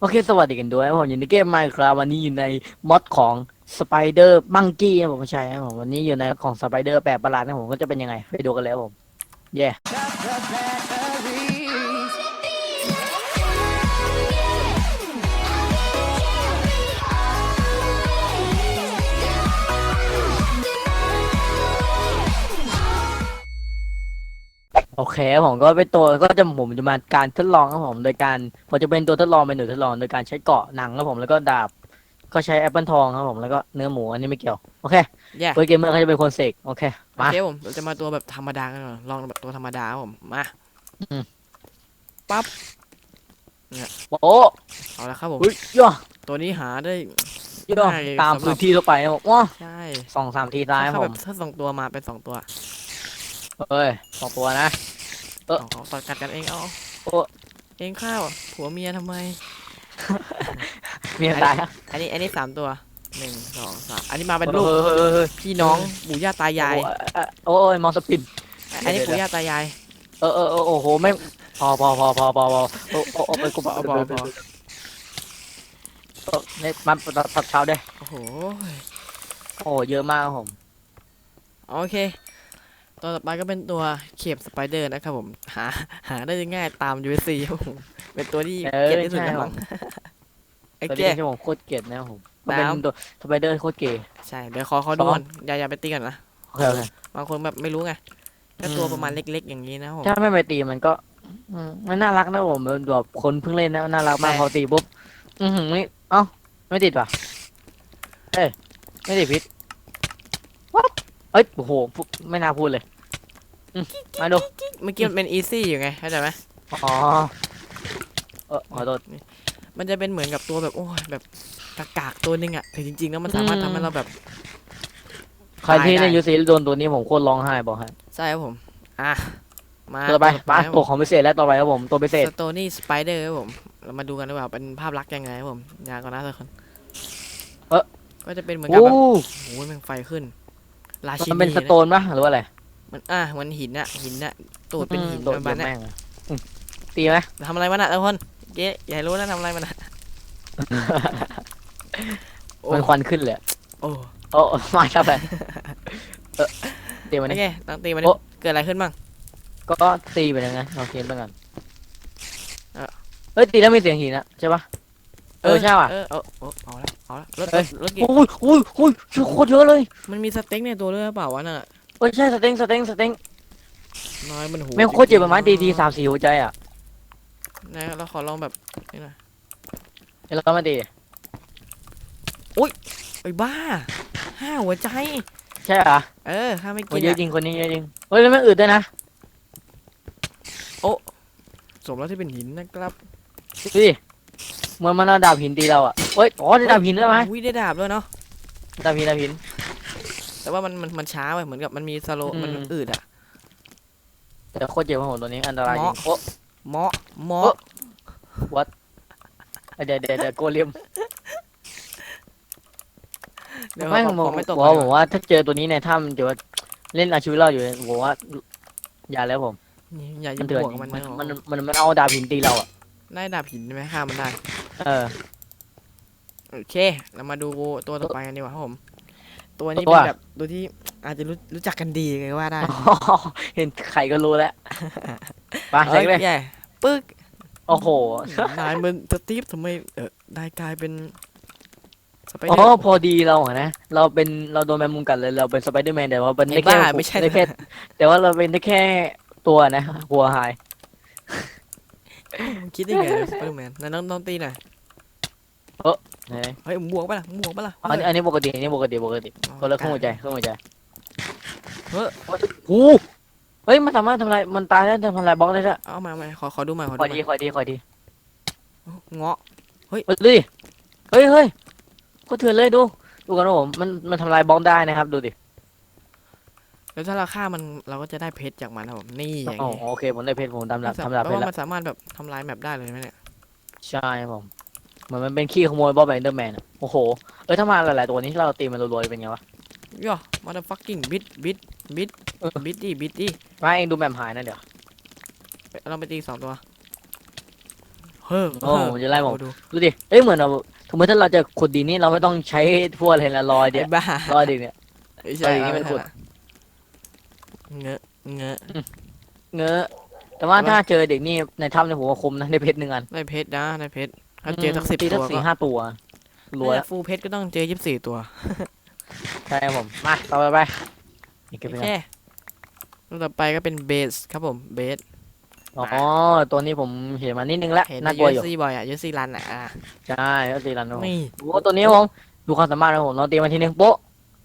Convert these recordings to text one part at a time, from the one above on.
โอเค สวัสดีกันด้วยผมอยู่ในเกมไมค์ครับวันนี้อยู่ในมอดของ Spider Monkey ครับผมใช่ครับผมวันนี้อยู่ในของสไปเดอร์แปลกประหลาดนะผมก็จะเป็นยังไง ไปดูกันเลยผม เย้ โอเคครับผมก็เป็นตัวก็จะผมจะมาการทดลองครับผม โดยการผมจะเป็นตัวทดลองเป็นหนูทดลอง โดยการใช้เกราะหนังครับผมแล้วก็ดาบ ก็ใช้แอปเปิลทองครับผมแล้วก็เนื้อหมูอันนี้ไม่เกี่ยวโอเคแย่เฟิร์สเกมเมอร์เขาจะเป็นคนเสกโอเคโอมาเคผมเราจะมาตัวแบบธรรมดากันก่อนลองแบบตัวธรรมดาครับผมมาอืมปั๊บโอ้เอาละครับผมเฮ้ยย่อตัวนี้หาได้ ย่อได้ตามสำหรับ พื้นที่ทั่วไปนะผมว้าใช่สองสามทีตายครับถ้าผแบบมถ้าสองตัวมาเป็นสองตัว เอ้ยสองตัวนะ เออเอาเอาตัดกัดกันเองเอาโอ้เองข้าวผัวเมียทำไมมีอะไรตายครับอันนี้อันนี้สามตัวหนึ่งสองสามอันนี้มาเป็นเอลูกอเออเออเออพี่น้องปู่ย่าตายาย โอ้ยโอ้ยมองสปิน อันนี้เดี๋ยวปู่ย่าตายายเออเออเออโอ้โหไม่พอพอพอพอพอพอโอ้โอ้โอ้ไปกูพอพอพอเออเนี่ยมันตัดเท้าด้วยโอ้โหโอ้เยอะมากครับผมโอเค ตัวต่อไปก็เป็นตัวเข็บสไปเดอร์นะครับผมหาหาได้ง่ายตาม USC ครับผมเป็นตัวที่เออเกลียดที่สุดใช่แล้วครัมั้บงไอ้ตัวแก นี้ที่ผมโคตรเกลียดนะครับผมก็เป็นน้ำ ตัวสไปเดอร์โคตรเกย์ ใช่เดี๋ยวขอขอดูสองก่อนอย่าอย่าไปตีกันนะโอเคโอเค บางคนแบบไม่รู้ไงถ้าตัวอืม ประมาณเล็ก ๆ อย่างนี้นะครับผม ถ้าไม่ไปตีมันก็อืมมันน่ารักนะผมแบบคนเพิ่งเล่นนะน่ารักมากแต่พอตีปุ๊บอือหือไม่เอ้าไม่ติดว่ะเอ้ยไม่ติดพิษวัด เอ้ยโอ้โหพูดไม่น่าพูดเลยอืมมาดูเมื่อกี้มันเป็นอีซี่อยู่ไงเข้าใจไหมอ๋อเออขอโทษ มันจะเป็นเหมือนกับตัวแบบโอ้ยแบบกากๆตัวหนึงอะแต่จริงๆแล้วมันสามารถอืม ทำให้เราแบบ ใครที่ได้เล่นยูซีโดนตัวนี้ผมโคตรร้องไห้บอกให้ใช่ครับผมอะมาตัวต่อไปตัวมาครับตัวของพิเศษแล้วต่อไปครับผมตัวพิเศษสโตนี่สไปเดอร์ครับผมเรามาดูกันดีกว่าเป็นภาพลักษณ์ยังไงครับผมยาก่อนนะทุกคนเอ๊ะก็จะเป็นเหมือนกับโอ้แบบโอ้ยแมันไฟขึ้น ราชิมันนีเป็นสนะโตนปะหรือว่าอะไรมันอะมันหินอะหินอะตูดเป็นหินโดปนระโดมาณนนั้นแม่งอะอืมตีไหมทำอะไรมันอะทุกคนเจ๊อย่าให้รู้นะทำอะไรมันอะโอ้มันควันขึ้นเลยโอ้โอ้มาครับไปเออตีมันโอนี่เคตั้งตีมันโอ้เกิดอะไรขึ้นบ้างก็ตีไปยังไงเราเกมไปก่อนเออเฮ้ยตีแล้วมีเสียงหินนะใช่ปะเออใช่ว่ะเออเอาเอาเอาละ เอาละรถเอ้ย รถกี่โอ้ยโอ้ยโอ้ยโคตรเยอะเลยมันมีสเต็กในตัวด้วยหรือเปล่าวะน่ะเอ้ยใช่สเต็งสเต็งสเต็งน้อยมันหูแม่งโคตรเจ็บประมาณตีทีสามสี่หัวใจอะนะเราขอลองแบบนี่หนะเดี๋ยวเรามาตีไอ้ยบ้าห้าหัวใจ ใช่เหรอเออถ้าไม่โอ้กิยนเยอะอะจริงคนนี้เยอะจริงเฮ้ยแล้วไม่อึดด้วยนะสมแล้วที่เป็นหินนะครับดูดิ เหมือนมันเอาดาบหินตีเราอะเฮ้ยอ๋อได้ดาบหินด้วยไหมอุ้ยได้ดาบด้วยเนาะดาบหินดาบหิน แต่ว่ามันมันมันช้าไปเหมือนกับมันมีสโลอืมมันอืดอะแต่โคตรเจ็บของผมตัวนี้อันตรายจริงเหมาะโอ้ เหมาะเหมาะโอ้เดี๋ยวเดี๋ยวเดี๋ยวโกเลมเดี๋ยวไม่ขผอมขอไม่ตกบอกผมว่าถ้าเจอตัวนี้ในถ้ำเดี๋ยวเล่นอาชีวิตรอดอยู่ผมว่าอย่าแล้วผมอย่าอมัย่านเถื่อนบวกจริงมันมันนะมันมันมันเอาดาบหินตีเราอะได้ดาบหินใช่ไหมฆ่ามันได้ เออ โอเค เรามาดูตัวต่อไปกันดีกว่าครับผม ตัวนี้ตัเป็วนแบบตัวที่อาจจะรู้รู้จักกันดีเลยก็ว่าได้เห็นใครก็รู้แล้วไปเซ็กเลยใหญ่ปึ๊กโอ้โหนายมันสตีฟทำไมเออนายกลายเป็นสไปเดอ๋ออร์พอดีเราอะนะ เราเป็นเราโดนแมงมุมกัดเลยเราเป็นสไปเดอร์แมนแต่ว่าเป็นไอ้ได้แค่บ้าไม่ใช่ได้แค่แต่ว่าเราเป็นได้แค่ตัวนะ หัวหาย คิดได้ไงสไปเดอร์แมนนายน้องน้องตีหน่อยไหนเฮ้ยบวกปะล่ะบวกปะล่ะ อันนี้อันนี้ปกติอันนี้ปกติปกติคนละครึ่งหัวใจครึ่งหัวใจเฮ้ย โอ้เฮ้ยมันสามารถทำลายมันตายได้ทำลายบล็อกได้ด้วยเอามาเอามาขอขอดูใหม่ขอคดูอยใหดีม่คอยดีคอยดีเงาะเฮ้ยดูดิเฮ้ยเฮ้ยก็เถื่อนเลยดูดูกันนะผมมันมันทำลายบล็อกได้นะครับดูดิ แล้วถ้าเราฆ่ามันเราก็จะได้เพชรจากมันครับผมนี่อย่างอ๋องี้โอเคผมได้เพชรผมทำลายแปลทำลายเพชรว่าแล้วมันสามารถแบบทำลายแมปได้เลยไหมเนี่ยใช่ครับผมเหมือนมันเป็นขี้ขโมยบอสแบนเดอร์แมนอะโอ้โหเอ้ยถ้ามาหลายๆตัวนี้ที่เราตีมันรัวๆเป็นไงวะย่อมาดฟักกิ้งบิดบิดบิดเออบิดดิบิดดิมาเองดูแมมหายนะเดี๋ยว เราไปตีสองตัวเฮ้อโอ้มันจะไล่ผม ดูดูดิเอ้ยเหมือนเราสมมติถ้าเราจะขุดดินนี่เราไม่ต้องใช้พวกอะไรละลอยเดีไอ้ยวบ้าลอยดินเนี่ยไม่ใช่เอออย่างนี้มันขุด เงอะเงอะเงอะ แต่ว่าถ้าเจอเด็กนี่ในถ้ำในยผมว่าคมนะในเพชรหนึ่งอันได้เพชรนะได้เพชรถ้าเจอสักสิบตีตัวสี่ก็ห้าตัวรวยถ้าฟูลเพชรก็ต้องเจอยี่สิบสี่ตัวใช่ครับผม มาต่อไปไปนี่ก็โอเป็นเคตัวต่อไปก็เป็นเบสครับผมเบส อ๋อ ตัวนี้ผมเห็นมานิดนึงแล้วเห็นน่าในกลัยูวอยู่ ซี่บ่อยอะยูซี่รันอะอะใช่ก็ตีรันนะผมนี่โอ้ตัวนี้ผม ดูความสามารถนะผมลองตีมาทีนึงโป๊ะ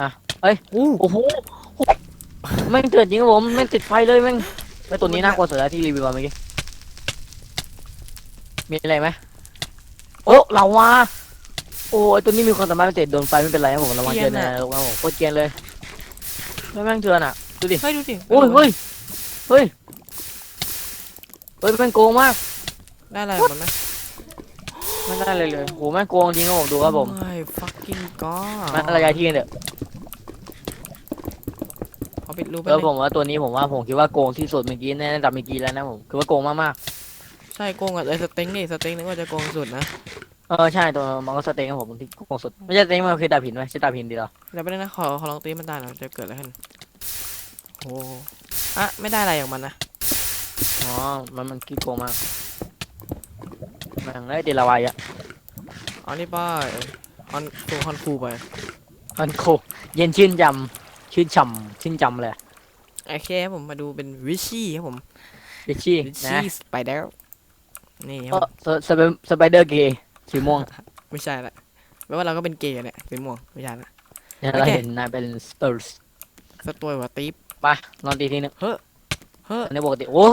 อะเอ้ย อู้โอ้โห แม่งเกิดจริงครับผมแม่งติดไฟเลยแม่งไอ้ตัวนี้น่ากลัวสุดแล้วที่รีวิวมาเมื่อกี้มีอะไรไหมโอ้ลาวาโอ้ไอ้ตัวนี้มีความสามารถพิเศษโดนไฟไม่เป็นไรครับผมระวังเจอในนรกครับผมโคตรเกรียนเลยแล้วแม่งเถื่อนอะดูดิเฮ้ยดูสิโอ้ยเฮ้ยเฮ้ยเฮ้ยแม่งโกงมากได้อะไรมันไหมไม่ได้เลยเลยโหแม่งโกงจริงครับผมดูครับผมโอ้ย fucking god มาอะไรายที่กันเถอะขอปิดรูปไปแล้วเลยผมว่าตัวนี้ผมว่าผมคิดว่าโกงที่สุดเมื่อกี้ในระดับเมื่อกี้แล้วนะผมคือว่าโกงมากใช่โกงกับไอ้สเต็งนี่สเต็งนึกว่าจะโกงสุดนะๆเออใช่ตัวมันก็สเต็งครับผมที่โกงสุดไม่ใช่สเต็งมันคือดาบหินไหมใช่ดาบหินดีเหรอเดี๋ยวไปเลยนะขอขอลองตีมันได้หน่อยจะเกิดอะไรขึ้นโอ้อะไม่ได้อะไรอย่างมันนะอ๋อมันมันขี้โกงมากแม่งไอ้ยตีละวายอะเอานี่ไปออนตัวคอนคูไป มันโคเย็นชื่นจำ ชื่นช่ำชื่นจำเลยโอเคครับผมมาดูเป็นวิชี่ครับผมวิชชี่วินะชี่สไปเดอร์นี่คก็รับสสไปสไปเดอร์เกย์สีม่วงไม่ใช่ละแปลว่าเราก็เป็นเกย์เนี่ยสีม่วงไม่ใช่ละ เนี่ยโอเราเค เห็นนายเป็นสเตอร์สสตัวหัวตีบมาลองตีทีนึงเฮ้ออันนี้ปกติโอ้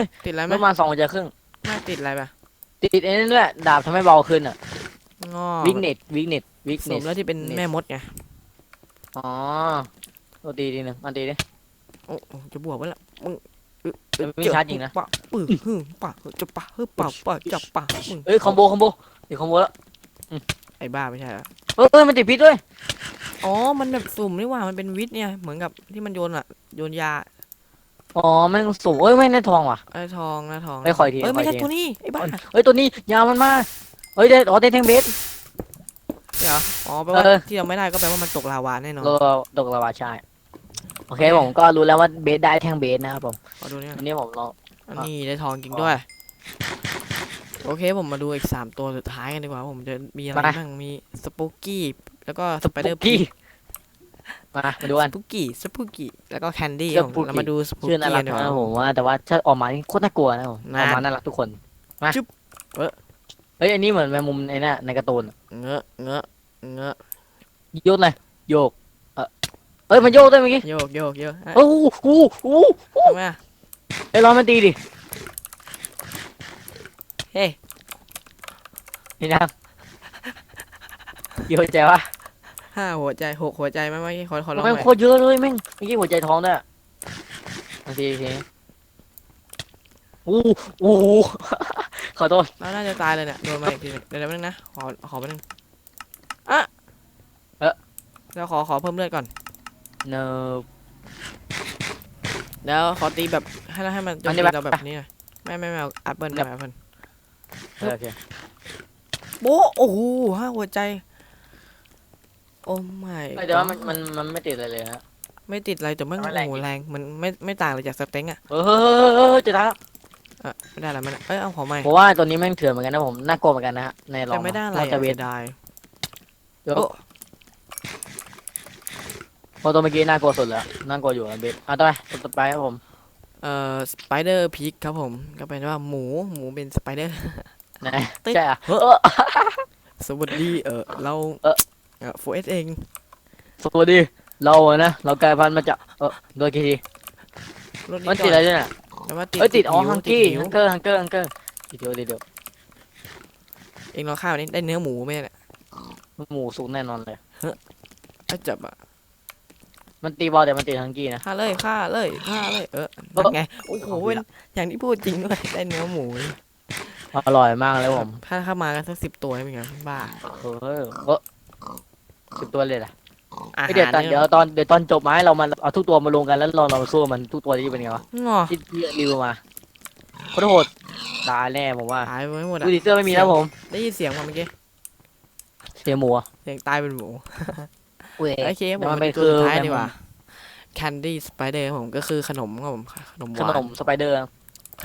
ยติดอะไรไหมประมาณสองหัวใจครึ่งไม่ติดอะไรปะติดไอ้นั่นด้วยดาบทำให้เบาขึ้นอะงอวิกเน็ตวิกเน็ตวิกสเน็มตแล้วที่เป็นแม่มดไง อ๋อตัวตีทีหนึ่งอันตีดิ โอ้โอ้จะบวกไว้ละมึงเออเออไม่ชัดจริงนะ ปะปื้อฮึ่มปะเออจะปะฮึ่มปะปะจับปะมึงเอ้ยคอมโบคอมโบตีคอมโบแล้วไอ้บ้าไม่ใช่ละเอ้ยเอ้ยมันติดพิษด้วยอ๋อ มันแบบสุ่มนี่หว่า มันเป็นวิทย์เนี่ย เหมือนกับที่มันโยนอะโยนยาอ๋อแม่งสูงเอ้ยไม่งได้ทองว่ะไอ้ทองนะทอง ไม่ขออีกทีเอ้ย ไม่ขออีใช่กทีตัวนี้ ไอ้บ้าเอ้ยตัวนี้ยาวมันมาเอ้ยได้อ๋อได้แทงเบส เหรอ อ๋อ แปลว่าเออ ที่เราไม่ได้ก็แปลว่ามันตกลาวาแน่นอนเราตกละวาใช่โอเคผมก็รู้แล้วว่าเบสได้แทงเบสนะครับผมขอดูเนี่ยอันนี้ผมลอง อันนี้ได้ทองจริงด้วย โอเคผมมาดูอีกสามตัวสุดท้ายกันดีกว่า ผมจะมีอะไรบ้าง มีสปูกี้ แล้วก็สไปเดอร์พีกี้มามาดูกัน สปูกี้ สปูกี้ แล้วก็แคนดี้ Spooky เรามาดูสปูชื่อกี้น่ารักดีกนะว่า ผมว่าแต่ว่าถ้าออกมานี่โคตรน่ากลัวนะผมน่าออกมาน่ารักทุกคนมาจุ๊บเอ้อ เฮ้ยอันนี้เหมือนแมงมุมในน่ะในการ์ตูนเงอะเงอะเงอะโยกเลยโยกเออเอ้ยมันโยกด้วยเมื่อกี้โยกโยกโยกอะโอ้โหโอ้โหทำไมอะไอ้ยร้อนมันตีดิเฮ้ยนี่นะกี่หัวใจวะห้าหัวใจหกหัวใจไหมเมื่อกี้ขอขอลองหแม่งน่อยโคตรเยอะเลยแม่งเมื่อกี้หัวใจท้องด้วยบางทีทีอู้อู้ขอโทษเราน่าจะตายเลยเนี่ยโดนมาอีกทีหนึงเดี๋ยวเดี๋ยวแป๊บนึงนะขอขอแป๊บนึงอะเอ๊ะแล้วขอขอเพิ่มเลือดก่อนเนิบแล้วขอตีแบบให้ให้มันโจอัมนตีนี้แบบเราแบบนี้หน่อยไม่ไม่ไม่เอาแอปเปิลไม่เอาแอปเปิลโอเคโอ้โอ้โหห้าหัวใจ โอ้ไม่เอ้ยแต่ว่ามันมันมันไม่ติดอะไรเลยฮะ ไม่ติดอะไรแต่มันทำไมโอ้แรงโหอีกแรงมันไม่ไม่ต่างเลยจากสเต็งอะ เออจะได้อะไม่ได้อะไรมันเอ้ยเอาของใหม่ผมว่าตัวนี้แม่งเถื่อนเหมือนกันนะผมน่ากลัวเหมือนกันนะฮะในลอแต่งไม่ได้อะไรน่าจะอะเวเสีทยดายเดี๋ยวโอ้เพราะตัวเมื่อกี้น่ากลัวสุดแล้วน่ากลัวอยู่นะเบสอะต่อไปตัวต่อไปครับผมเอ่อสไปเดอร์พิกครับผม ก็เป็นว่าหมูหมูเป็นสไปเดอร์ ไหนติ๊กใช่อะเฮ้อเออสวัสดีเออเราเออเออโฟเอสเอง สวัสดีเราอะนะเรากลายพันธุ์มาจากเออโดยกี่ทีรถมันนี้ติดอะไรด้วยน่ะ แต่ว่าติดเอ้ยติดอ๋อหิวฮังกี้หิวฮังเกอร์ฮังเกอร์ฮังเกอร์ติดเดียวติดเดียวเองลองข้าวนี้ได้เนื้อหมูไหมเนี่ยหมูสุกแน่นอนเลยไอ้จับอะมันตีบอลแต่มันติดฮังกี้นะ ฆ่าเลยฆ่าเลยฆ่าเลยเออเออนั่นไงโอ้โหเอาไปเป็นละ อย่างที่พูดจริงด้วยได้เนื้อหมูเลยอร่อยมากเลยผมถ้าเข้ามากันสักสิบตัวเป็นไงบ้า เออเออสิบตัวเลยล่ะ เดี๋ยวตอนเดี๋ยวตอนเดี๋ยวตอนจบมาให้เรามาเอาทุกตัวมาลงกันแล้วลองเราสู้มันทุกตัวที่เป็นไงวะอ๋อที่รีววมาโคตรโหดตายแน่ผมว่าตายไปหมดอะดูดิเสื้อไม่มีแล้วผมได้ยินเสียงมาเมื่อกี้เสียงหมูอเสียงตายเป็นหมูโอเคผมไปตัวสุดท้ายดีกว่าแคนดี้สไปเดอร์ผมก็คือขนมครับผมขนมหวานขนมสไปเดอร์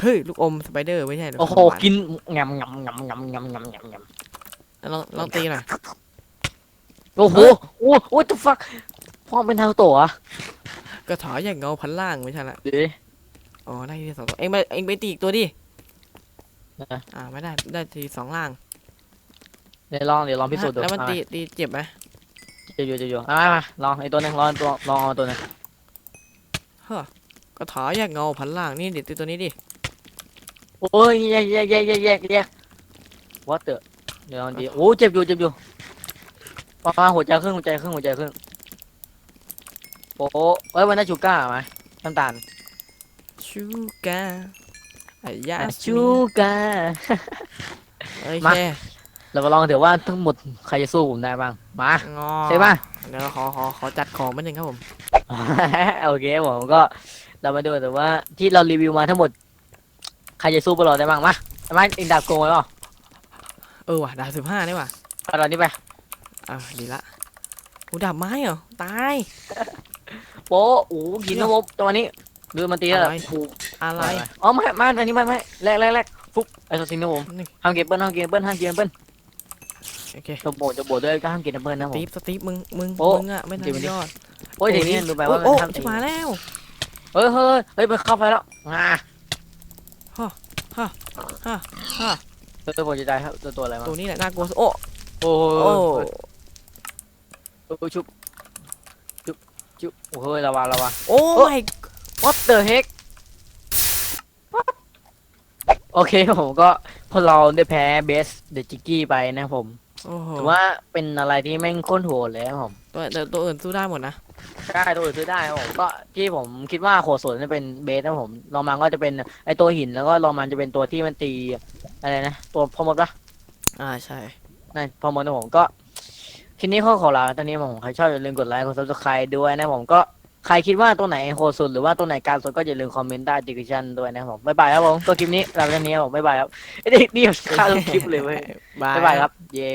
เฮ้ยลูกอมสไปเดอร์ไม่ใช่หรอโอ้โหกินงำงำงำงำงำงำงำลองลองตีหน่อย โอ้โหโอ้โห what the fuck พ่อเป็นทางโตะกระถอยอย่างเงาพันล่างไม่ใช่ละเดี๋ยวอ๋อได้ทีสองตัวเอ็งไปเอ็งไปตีอีกตัวดินะอ่าไม่ได้ได้ทีสองล่างเดี๋ยวลองเดี๋ยวลองพิสูจน์ดูแล้วมันเอาตีมาตีเจ็บไหมเดี๋ยวอยู่เดี๋ยวอยู่เอามามาลองไอ้ตัวหนึงลองตัวลองเอาตัวหนึงกระถอยอย่างเงาพันล่างนี่เดี๋ยวตีตัวนี้ดิโอ้ยแยกแยกแยกแยกแยกแยก what the เดี๋ยวลองดีโอ้เจ็บอยู่เจ็บอยู่ ประมาณหัวใจครึ่งหัวใจครึ่งหัวใจครึ่งโอ้เอ้ยวันนั้นชูก้าไหมน้ำตาลชูกาไอ้ยาสชูก้าโอมาเค เรามาลองเดี๋ยวว่าทั้งหมดใครจะสู้ผมได้บ้าง มางอใช่ป่ะเดี๋ยวขอขอขอจัดของมาหนึ่งครับผม โอเคผมก็เรามาดูแต่ว่าที่เรารีวิวมาทั้งหมด ใครจะสู้พวกเราได้บ้างมาทำไมอินดับโกงไว้เปล่าเออว่ะดาบสิบห้านี่ว่ะเอาตอนนี้ไป อ่าดีละอูดาบไม้เหรอ ตาย โป๊ะโอ้หินนะผมตัวนี้ดูมันตีแล้วอะไร ถูกอะไร อ๋อไม่ไม่อันนี้ไม่ไม่แรกแรกแรกฟุกไอ้ตัวสิงนะผมนี่ ห้ามเก็บเปิ้ลห้ามเก็บเปิ้ลห้ามเก็บเปิ้ลโอเคจะโบดจะโบดด้วยก็ห้ามเก็บเปิ้ลนะสผม ตีฟสตีฟมึงมึงโอ้มึงอะไม่จริงทำดิ ยอดโอ้ยทีนี้รู้ไปว่าโอ้มันโอ้ห้ามตีจะมาแล้วเฮ้ยเฮ้ยเฮ้ยมันเข้าไปแล้วงาฮ่าฮ่าตัวผมจะได้ครับตัวตัวอะไรมาตัวนี้แหละน่ากลัวสุดโอ้โอ้โอ้ โอ้ชุบชุบชุบโอ้ยระวังระวัง โอ้โอ้ไม่ what the heck โอเคผมก็พวกเราได้แพ้เบสเดจิกกี้ไปนะครับผมโอ้โหถือว่าเป็นอะไรที่แม่งโค้นโหดเลยครับผม ตัวแต่ตัวอื่นสู้ได้หมดนะได้ตัวอื่นซื้อได้ครับผมก็ที่ผมคิดว่าโหดสุดจะเป็นเบสนะครับผมลองมาก็จะเป็นไอตัวหินแล้วก็ลองมาจะเป็นตัวที่มันตีอะไรนะ ตัวพอมดปะอ่าใช่ นั่นพอมดนะผมก็ คลิปนี้ข้อขอลาตอนนี้ผมใครชอบอย่าลืมกดไลค์กดซับสไครต์ด้วยนะผมก็ใครคิดว่าตัวไหนโหดสุดหรือว่าตัวไหนการสุดก็อย่าลืมคอมเมนต์ใต้ดีคริปชันด้วยนะครับผมบ๊ายบายครับผมตัวคลิปนี้ลาไปเท่านี้ครับผมบ๊ายบายครับไอ้เด็กนี่ฆ่าทุกคลิปเลยเว้ยบายบ๊ายบายครับ เย่